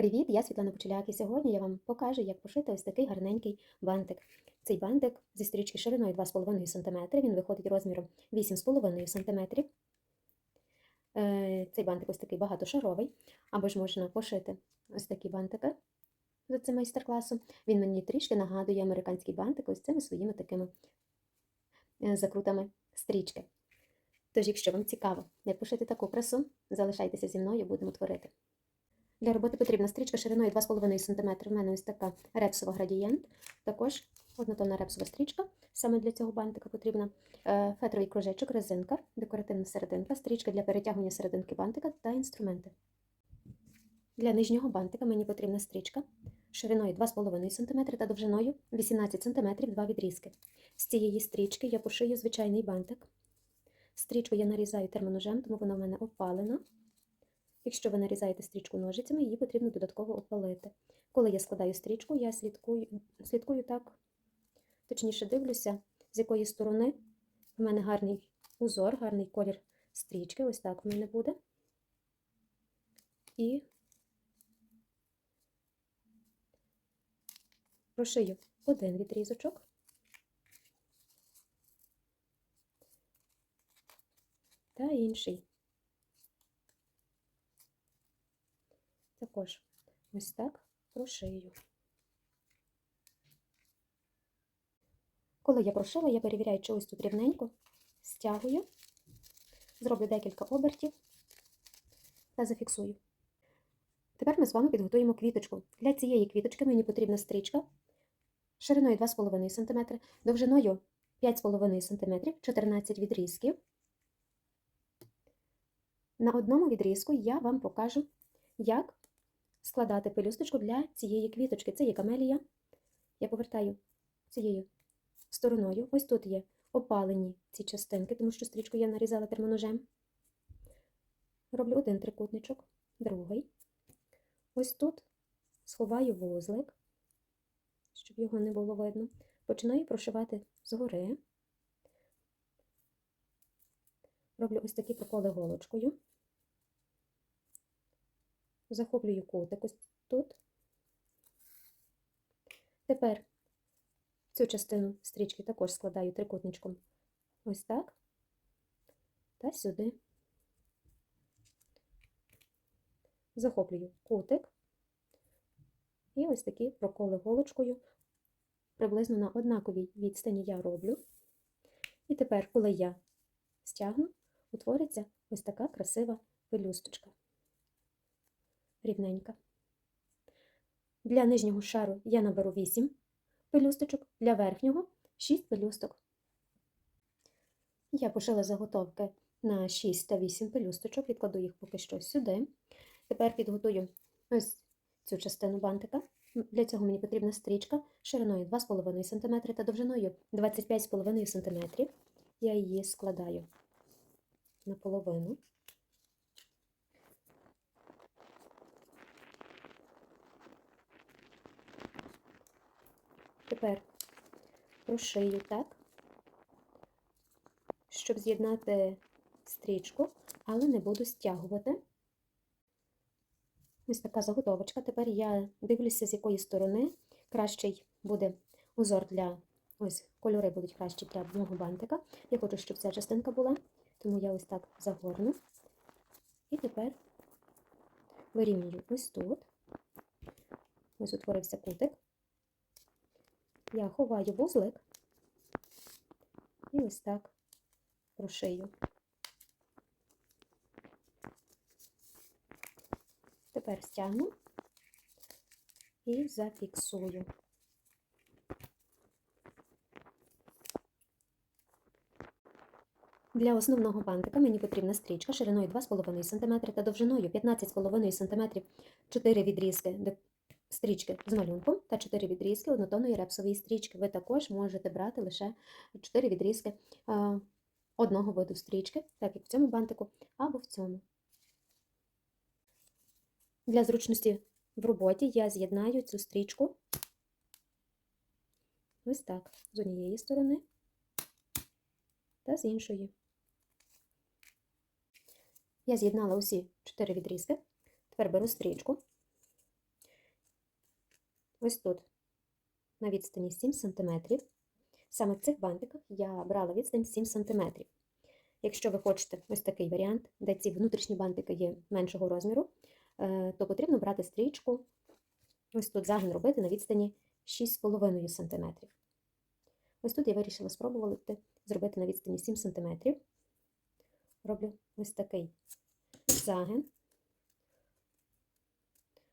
Привіт, я Світлана Почеляк, і сьогодні я вам покажу, як пошити ось такий гарненький бантик. Цей бантик зі стрічки шириною 2,5 см, він виходить розміром 8,5 см. Е, Цей бантик ось такий багатошаровий, або ж можна пошити ось такі бантики за цим майстер-класом. Він мені трішки нагадує американський бантик ось цими своїми такими е, закрутами стрічки. Тож, якщо вам цікаво, як пошити таку красу, залишайтеся зі мною, будемо творити. Для роботи потрібна стрічка шириною 2,5 см. У мене ось така репсова градієнт. Також однотонна репсова стрічка. Саме для цього бантика потрібна е, фетровий кружечок, резинка, декоративна серединка, стрічка для перетягування серединки бантика та інструменти. Для нижнього бантика мені потрібна стрічка шириною 2,5 см та довжиною 18 см два відрізки. З цієї стрічки я пошию звичайний бантик. Стрічку я нарізаю термоножем, тому вона в мене опалена. Якщо ви нарізаєте стрічку ножицями, її потрібно додатково опалити. Коли я складаю стрічку, я слідкую, слідкую так, точніше дивлюся, з якої сторони в мене гарний узор, гарний колір стрічки. Ось так в мене буде. І прошию один відрізочок. Та інший. Також ось так прошию. Коли я прошила, я перевіряю, чи тут рівненько, стягую, зроблю декілька обертів та зафіксую. Тепер ми з вами підготуємо квіточку. Для цієї квіточки мені потрібна стрічка шириною 2,5 см, довжиною 5,5 см, 14 відрізків. На одному відрізку я вам покажу, як складати пелюсточку для цієї квіточки. Це є камелія. Я повертаю цією стороною. Ось тут є опалені ці частинки, тому що стрічку я нарізала термоножем. Роблю один трикутничок, другий. Ось тут сховаю вузлик, щоб його не було видно. Починаю прошивати згори. Роблю ось такі проколи голочкою захоплюю кутик ось тут. Тепер цю частину стрічки також складаю трикутничком ось так та сюди. Захоплюю кутик і ось такі проколи голочкою приблизно на однаковій відстані я роблю. І тепер, коли я стягну, утвориться ось така красива пелюсточка рівненька. Для нижнього шару я наберу 8 пелюсточок, для верхнього 6 пелюсток. Я пошила заготовки на 6 та 8 пелюсточок, відкладу їх поки що сюди. Тепер підготую ось цю частину бантика. Для цього мені потрібна стрічка шириною 2,5 см та довжиною 25,5 см. Я її складаю наполовину. Тепер прошию так, щоб з'єднати стрічку, але не буду стягувати. Ось така заготовочка. Тепер я дивлюся, з якої сторони кращий буде узор для ось кольори будуть кращі для мого бантика. Я хочу, щоб ця частинка була, тому я ось так загорну. І тепер вирівнюю ось тут. Ось утворився кутик. Я ховаю вузлик і ось так прошию. Тепер стягну і зафіксую. Для основного бантика мені потрібна стрічка шириною 2,5 см та довжиною 15,5 см 4 відрізки стрічки з малюнком та 4 відрізки однотонної репсової стрічки. Ви також можете брати лише 4 відрізки одного виду стрічки, так як в цьому бантику, або в цьому. Для зручності в роботі я з'єднаю цю стрічку ось так, з однієї сторони та з іншої. Я з'єднала усі 4 відрізки. Тепер беру стрічку ось тут, на відстані 7 см. Саме в цих бантиках я брала відстань 7 см. Якщо ви хочете ось такий варіант, де ці внутрішні бантики є меншого розміру, е, то потрібно брати стрічку, ось тут загин робити на відстані 6,5 см. Ось тут я вирішила спробувати зробити на відстані 7 см. Роблю ось такий загин,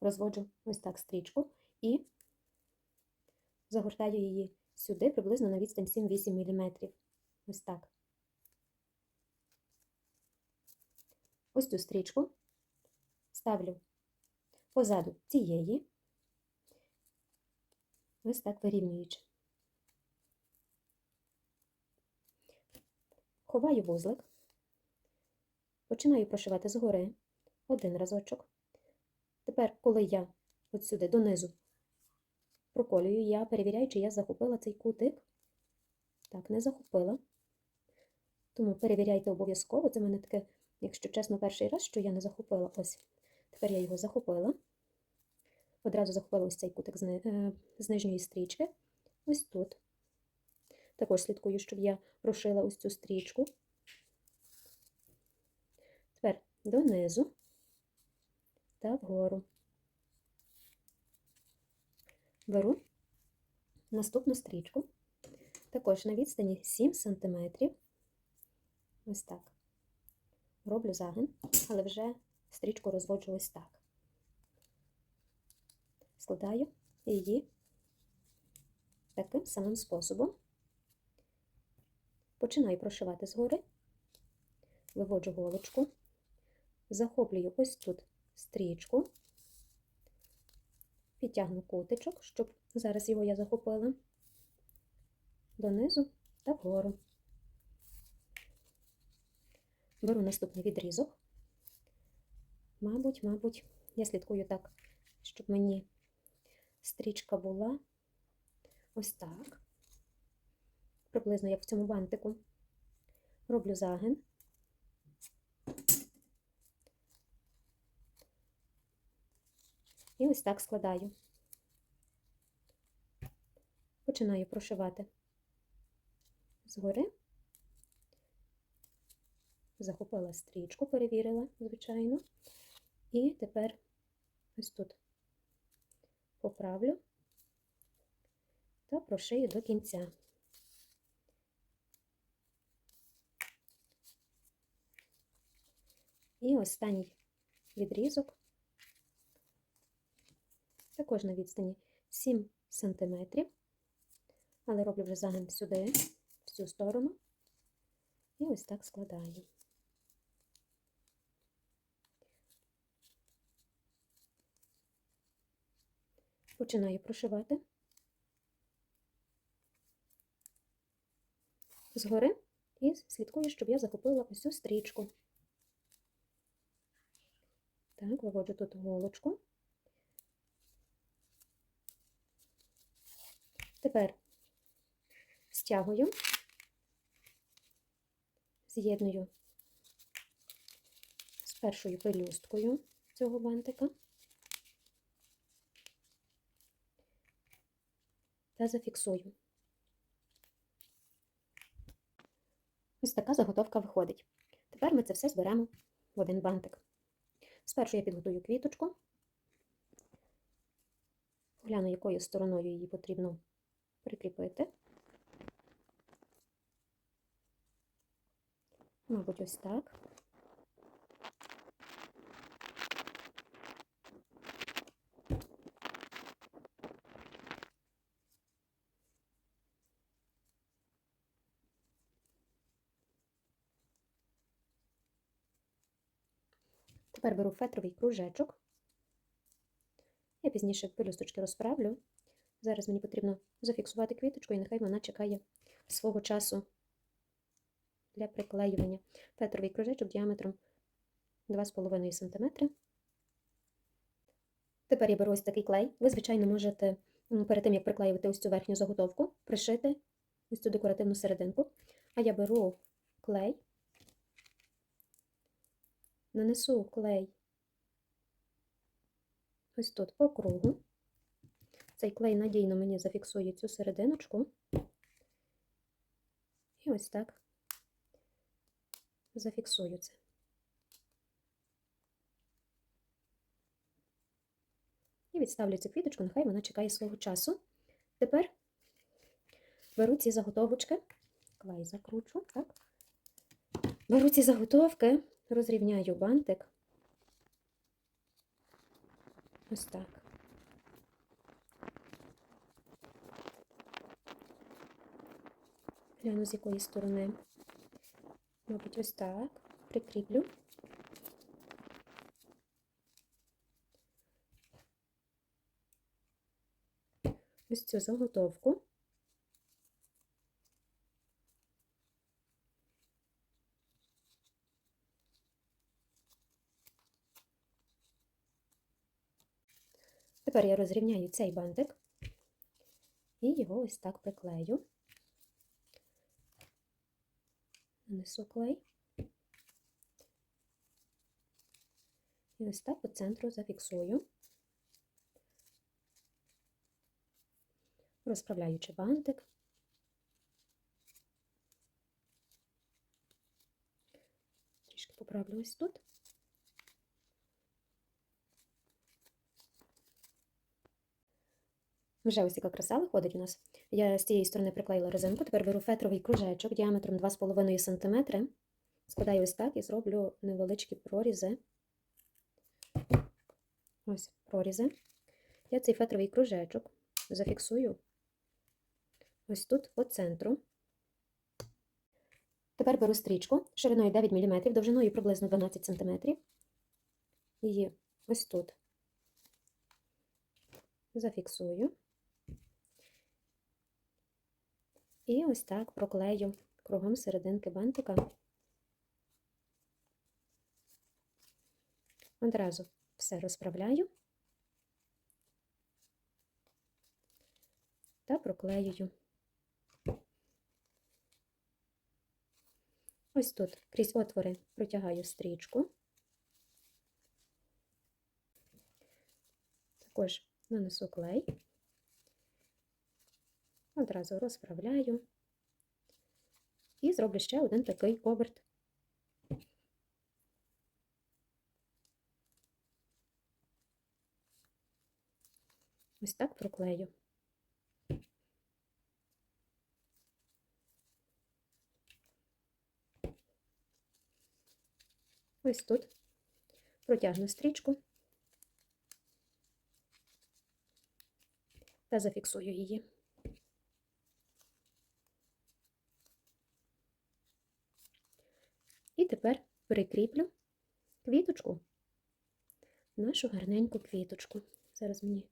розводжу ось так стрічку і загортаю її сюди приблизно на відстань 7-8 мм. Ось так. Ось цю стрічку ставлю позаду цієї, ось так вирівнюючи. Ховаю вузлик, починаю прошивати згори один разочок. Тепер, коли я от сюди донизу проколюю, я перевіряю, чи я захопила цей кутик. Так, не захопила. Тому перевіряйте обов'язково. Це в мене таке, якщо чесно, перший раз, що я не захопила. Ось. Тепер я його захопила. Одразу захопила ось цей кутик з, е, нижньої стрічки. Ось тут. Також слідкую, щоб я прошила ось цю стрічку. Тепер донизу та вгору. Беру наступну стрічку, також на відстані 7 см. Ось так. Роблю загин, але вже стрічку розводжу ось так. Складаю її таким самим способом. Починаю прошивати згори, виводжу голочку, захоплюю ось тут стрічку, підтягну кутичок, щоб зараз його я захопила, донизу та вгору. Беру наступний відрізок. Мабуть, мабуть, я слідкую так, щоб мені стрічка була ось так приблизно як в цьому бантику. Роблю загин. Ось так складаю. Починаю прошивати згори. Захопила стрічку, перевірила, звичайно. І тепер ось тут поправлю та прошию до кінця. І останній відрізок, також на відстані 7 см, але роблю вже загин сюди, в цю сторону, і ось так складаю. Починаю прошивати згори і слідкую, щоб я захопила ось цю стрічку. Так, виводжу тут голочку. Тепер стягую, з'єдную з першою пелюсткою цього бантика та зафіксую. Ось така заготовка виходить. Тепер ми це все зберемо в один бантик. Спершу я підготую квіточку, гляну, якою стороною її потрібно прикріпити. Мабуть, ось так. Тепер беру фетровий кружечок. Я пізніше пелюсточки розправлю. Зараз мені потрібно зафіксувати квіточку, і нехай вона чекає свого часу для приклеювання. Фетровий кружечок діаметром 2,5 см. Тепер я беру ось такий клей. Ви, звичайно, можете перед тим, як приклеювати ось цю верхню заготовку, пришити ось цю декоративну серединку. А я беру клей нанесу клей ось тут по кругу, Цей клей надійно мені зафіксує цю серединочку. І ось так зафіксую це. І відставлю цю квіточку, нехай вона чекає свого часу. Тепер беру ці заготовочки, клей закручу, так. Беру ці заготовки, розрівняю бантик. Ось так. Гляну з якої сторони. Мабуть, ось так. Прикріплю. Ось цю заготовку. Тепер я розрівняю цей бантик і його ось так приклею. Нанесу клей. І ось так по центру зафіксую, розправляючи бантик. Трішки поправлю ось тут. Вже ось яка краса виходить у нас. Я з цієї сторони приклеїла резинку, тепер беру фетровий кружечок діаметром 2,5 см, складаю ось так і зроблю невеличкі прорізи. Ось прорізи. Я цей фетровий кружечок зафіксую ось тут по центру. Тепер беру стрічку шириною 9 мм, довжиною приблизно 12 см. Її ось тут зафіксую. І ось так проклею кругом серединки бантика. Одразу все розправляю та проклеюю. Ось тут крізь отвори протягаю стрічку. Також нанесу клей, одразу розправляю і зроблю ще один такий оберт. Ось так проклею. Ось тут протягну стрічку та зафіксую її. І тепер прикріплю квіточку, нашу гарненьку квіточку. Зараз мені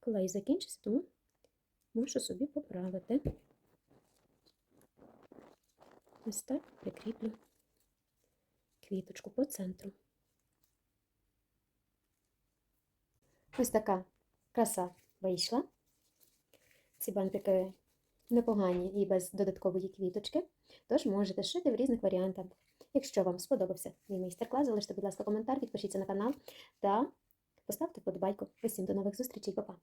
клей закінчиться, тому можу собі поправити. Ось так прикріплю квіточку по центру. Ось така краса вийшла. Ці бантики непогані і без додаткової квіточки, тож можете шити в різних варіантах. Якщо вам сподобався мій майстер-клас, залиште, будь ласка, коментар, підпишіться на канал та поставте вподобайку. Усім до нових зустрічей, па-па!